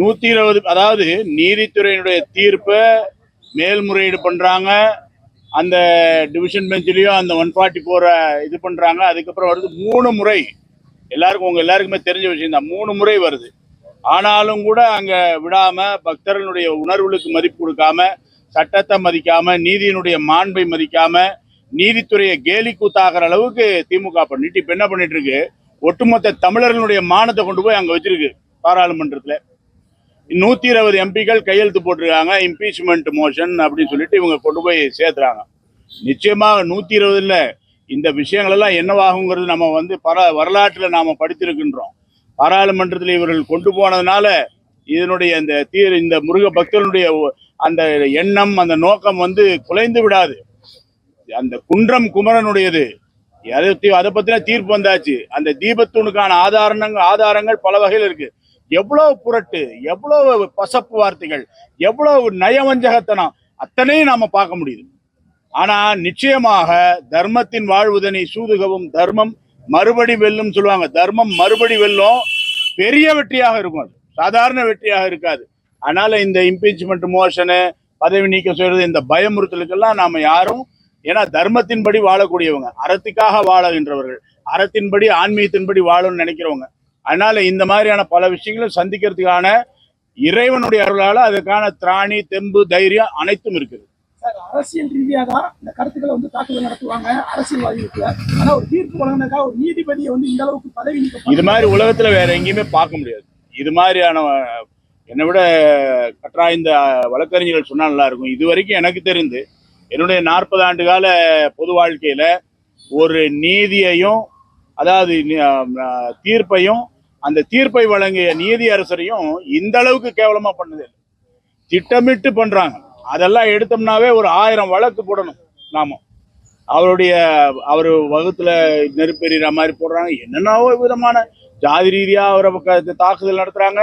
நூத்தி இருபது அதாவது நீதித்துறையினுடைய தீர்ப்பை மேல்முறையீடு பண்றாங்க. அந்த டிவிஷன் பெஞ்சிலையும் அந்த ஒன் ஃபார்ட்டி ஃபோரை இது பண்றாங்க. அதுக்கப்புறம் வருது மூணு முறை. எல்லாருக்கும் உங்க எல்லாருக்குமே தெரிஞ்ச விஷயம் தான். மூணு முறை வருது. ஆனாலும் கூட அங்க விடாம பக்தர்களுடைய உணர்வுகளுக்கு மதிப்பு கொடுக்காம சட்டத்தை மதிக்காம நீதியினுடைய மாண்பை மதிக்காம நீதித்துறையை கேலி கூத்தாகிற அளவுக்கு திமுக பண்ணிட்டு இப்ப என்ன பண்ணிட்டு இருக்கு? ஒட்டுமொத்த தமிழர்களுடைய மானத்தை கொண்டு போய் அங்க வச்சிருக்கு பாராளுமன்றத்துல. நூத்தி இருபது எம்பிக்கள் கையெழுத்து போட்டிருக்காங்க இம்பீச்மெண்ட் மோஷன் அப்படின்னு சொல்லிட்டு இவங்க கொண்டு போய் சேர்த்துறாங்க. நிச்சயமாக நூத்தி இருபதுல இந்த விஷயங்கள் எல்லாம் என்னவாகுங்கிறது நம்ம வந்து பர வரலாற்றுல நாம படித்திருக்கின்றோம். பாராளுமன்றத்தில் இவர்கள் கொண்டு போனதுனால இதனுடைய இந்த தீர் இந்த முருக பக்தர்களுடைய ஒ- அந்த எண்ணம் அந்த நோக்கம் வந்து குலைந்து விடாது. அந்த குன்றம் குமரனுடையது. அதை அதை பற்றின தீர்ப்பு வந்தாச்சு. அந்த தீபத்தூணுக்கான ஆதாரங்கள் ஆதாரங்கள் பல வகையில் இருக்குது எவ்வளவு புரட்டு எவ்வளவு பசப்பு வார்த்தைகள் எவ்வளவு நயவஞ்சகத்தனம் அத்தனையும் நாம பார்க்க முடியுது. ஆனா நிச்சயமாக தர்மத்தின் வாழ்வுதனை சூதுகவும் தர்மம் மறுபடி வெல்லும் சொல்லுவாங்க. தர்மம் மறுபடி வெல்லும் பெரிய வெற்றியாக இருக்கும் அது. சாதாரண வெற்றியாக இருக்காது. அதனால இந்த இம்பீச்மெண்ட் மோஷனு பதவி நீக்கம் செய்யறது இந்த பயமுறுத்தலுக்கெல்லாம் நாம யாரும் ஏன்னா தர்மத்தின்படி வாழக்கூடியவங்க. அறத்துக்காக வாழகின்றவர்கள் அறத்தின்படி ஆன்மீகத்தின்படி வாழணும்னு நினைக்கிறவங்க. அதனால இந்த மாதிரியான பல விஷயங்களும் சந்திக்கிறதுக்கான இறைவனுடைய அருளால அதுக்கான திராணி தெம்பு தைரியம் அனைத்தும் இருக்குது. அரசியல் ரீதியாக தான் இந்த கருத்துக்களை வந்து தாக்குதல் நடத்துவாங்க அரசியல்வாதிகளுக்கு. ஆனா ஒரு தீர்ப்பு வழங்கினதுக்காக ஒரு நீதிபதியை வந்து இந்த அளவுக்கு பதவி இது மாதிரி உலகத்துல வேற எங்கேயுமே பார்க்க முடியாது. இது மாதிரியான என்னை விட கற்றாய்ந்த அஹ், வழக்கறிஞர்கள் சொன்னா நல்லா இருக்கும். இது வரைக்கும் எனக்கு தெரிந்து என்னுடைய நாற்பது ஆண்டு கால பொது வாழ்க்கையில ஒரு நீதியையும் அதாவது தீர்ப்பையும் அந்த தீர்ப்பை வழங்கிய நீதி அரசரையும் இந்த அளவுக்கு கேவலமா பண்ணது திட்டமிட்டு பண்றாங்க. அதெல்லாம் எடுத்தோம்னாவே ஒரு ஆயிரம் வழக்கு போடணும் நாம. அவருடைய அவர் வகுத்துல நெருப்பெறிகிற மாதிரி போடுறாங்க. என்னென்னவோ விதமான ஜாதி ரீதியா அவரை தாக்குதல் நடத்துறாங்க.